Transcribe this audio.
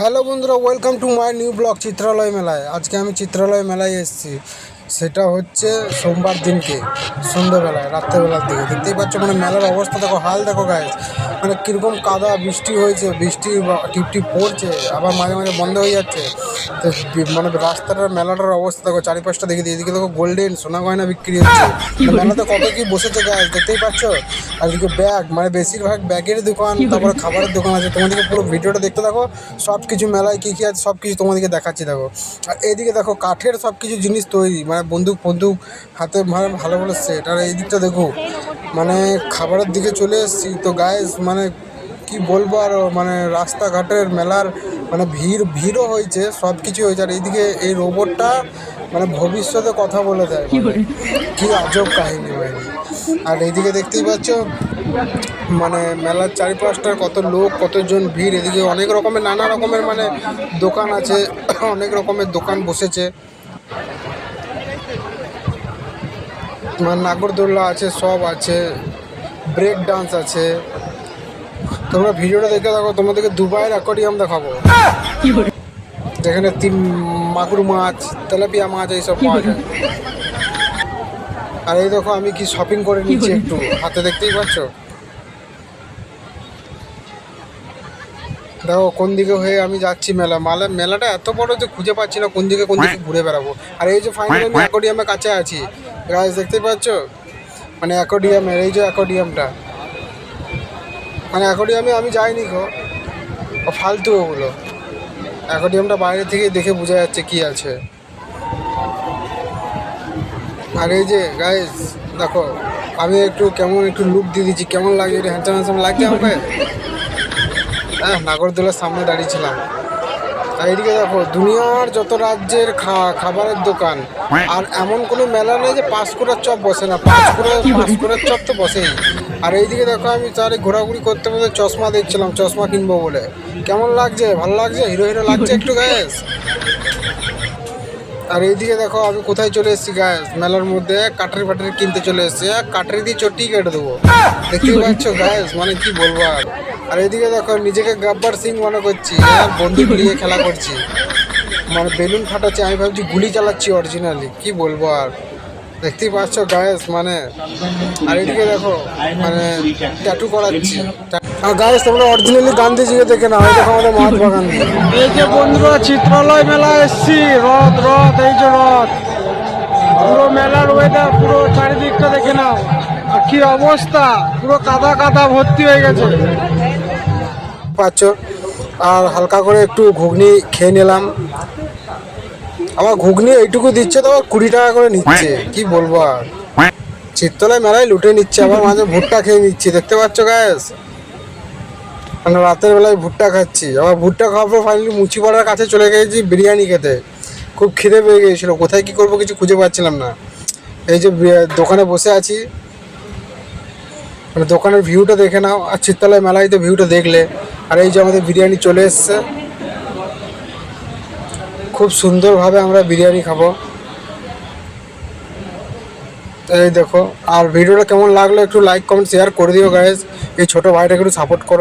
Hello বন্ধুরা welcome to my new blog Chitralay মেলায় আজকে আমি চিত্রালয় মেলায় এসেছি। সেটা হচ্ছে সোমবার দিনকে, সন্ধ্যেবেলায়, রাত্রেবেলার দিকে। দেখতেই পাচ্ছ মানে মেলার অবস্থা, দেখো হাল দেখো গায়ে মানে কীরকম কাদা, বৃষ্টি হয়েছে, বৃষ্টি টিপটিপ টিপ টিপ পড়ছে, আবার মাঝে মাঝে বন্ধ হয়ে যাচ্ছে। মানে রাস্তাটার, মেলাটার অবস্থা দেখো, চারিপাশটা দেখে দিই। এদিকে দেখো গোল্ডেন সোনা গয়না বিক্রি হচ্ছে। মেলাতে কত কি বসেছে গায়ে দেখতেই পাচ্ছ? আর এদিকে ব্যাগ মানে বেশিরভাগ ব্যাগের দোকান, তারপরে খাবারের দোকান আছে। তোমাদেরকে পুরো ভিডিওটা দেখতে থাকো। সব কিছু মেলায় কী কী আছে সব কিছু তোমাদেরকে দেখাচ্ছি দেখো। আর এইদিকে দেখো, কাঠের সব কিছু জিনিস তৈরি মানে বন্দুক বন্দুক হাতে মানে ভালো ভালো সেট আর এই দিকটা দেখো মানে খাবারের দিকে চলে এসেছি। তো গায়ে মানে কি বলব আর মানে রাস্তাঘাটের মেলার মানে ভিড় ভিড়ও হয়েছে সব কিছু হয়েছে। আর এইদিকে এই রোবটটা মানে ভবিষ্যতে কথা বলে দেয় মানে। কি আজব কাহিনী হয় আর এইদিকে দেখতেই পাচ্ছ মানে মেলার চারিপাশটার কত লোক কতজন ভিড়। এদিকে অনেক রকমের নানা রকমের মানে দোকান আছে অনেক রকমের দোকান বসেছে। মানে নাগরদোল্লা আছে সব আছে। ব্রেক ডান্স আছে। তোমরা ভিডিওটা দেখে দেখো তোমাদেরকে দুবাইয়ের অ্যাকোরিয়াম দেখাবো। যেখানে তিন মাগুর মাছ তেলাপিয়া মাছ এইসব পাওয়া যায়। আর এই দেখো আমি কি শপিং করে নিচ্ছি একটু? হাতে দেখতেই পাচ্ছ? দেখো কোন দিকে হয়ে আমি যাচ্ছি মেলা। মালা মেলাটা এত বড় যে খুঁজে পাচ্ছি না কোন দিকে কোন দিকে ঘুরে বেড়াবো। আর এই যে ফাইনালি আমি অ্যাকোডিয়ামের কাছে আছি। গাছ দেখতেই পাচ্ছ? মানে অ্যাকোডিয়ামের এই যে অ্যাকোডিয়ামটা মানে অ্যাকোডিয়ামে আমি যাইনি গো। ফালতু ওগুলো। অ্যাকোডিয়ামটা বাইরে থেকে দেখে বোঝা যাচ্ছে কি আছে। আর এই যে গাইস দেখো, আমি একটু কেমন একটু লুক দিয়ে দিচ্ছি। কেমন লাগে? একটু হ্যান্ডসাম হ্যান্ডসাম লাগছে আমাকে? হ্যাঁ নাগরদোলার সামনে দাঁড়িয়েছিলাম আর এদিকে দেখো, দুনিয়ার যত রাজ্যের খাবারের দোকান, আর এমন কোনো মেলা নেই যে পাঁশকুড়ার চপ বসে না। পাঁশকুড়ার পাঁশকুড়ার চপ তো বসেই। আর এইদিকে দেখো আমি তার ঘোরাঘুরি করতে করতে চশমা দেখছিলাম, চশমা কিনবো বলে। কেমন লাগছে? ভালো লাগছে? হিরো হিরো লাগছে একটু গ্যাস আর এইদিকে দেখো আমি কোথায় চলে এসেছি গ্যাস মেলার মধ্যে কাটারি ফাটারি কিনতে চলে এসেছি। কাটারি দিয়ে চটি কেটে দেবো। দেখতেই পাচ্ছ গ্যাস মানে কি বলব আর? আর এইদিকে দেখো নিজেকে গাব্বার সিং মনে করছি আর বন্দুক নিয়ে খেলা করছি। মানে বেলুন ফাটাচ্ছি, আমি ভাবছি গুলি চালাচ্ছি অরিজিনালি কি বলব আর? দেখতেই পাচ্ছ গায়েস মানে আর এদিকে দেখো মানে ট্যাটু করাচ্ছি। আর গায়েস তোমরা অরিজিনালি গান্ধীজিকে দেখে এই দেখো আমাদের মহাত্মা গান্ধী। এই যে বন্ধুরা চিত্রালয় মেলা এসছি। রথ রথ এই যে রথ। পুরো মেলার ওয়েদার পুরো চারিদিকটা দেখে নাও। আর কি অবস্থা পুরো কাদা কাদা ভর্তি হয়ে গেছে। পাচ্ছ। আর হালকা করে একটু ঘুগনি খেয়ে নিলাম। আমার ঘুগনি এইটুকু দিচ্ছে তো কুড়ি টাকা করে নিচ্ছে। কি বলব আর? চিত্তলায় মেলায় লুটে নিচ্ছে আবার মাঝে ভুট্টা খেয়ে নিচ্ছি দেখতে পাচ্ছ গ্যাস মানে রাতের বেলায় ভুট্টা খাচ্ছি। আবার ভুট্টা খাওয়ার পর ফাইনালি মুচিপাড়ার কাছে চলে গেছি বিরিয়ানি খেতে। খুব খিদে পেয়ে গিয়েছিল কোথায় কি করব কিছু খুঁজে পাচ্ছিলাম না। এই যে দোকানে বসে আছি। মানে দোকানের ভিউটা দেখে নাও আর চিত্তালয় মেলায় তো ভিউটা দেখলে। আর এই যে আমাদের বিরিয়ানি চলে এসছে। খুব সুন্দরভাবে আমরা বিরিয়ানি খাব। এই দেখো, আর ভিডিওটা কেমন লাগল একটু লাইক কমেন্ট শেয়ার করে দিও গাইজ এই ছোটো ভাইটাকে একটু সাপোর্ট করো।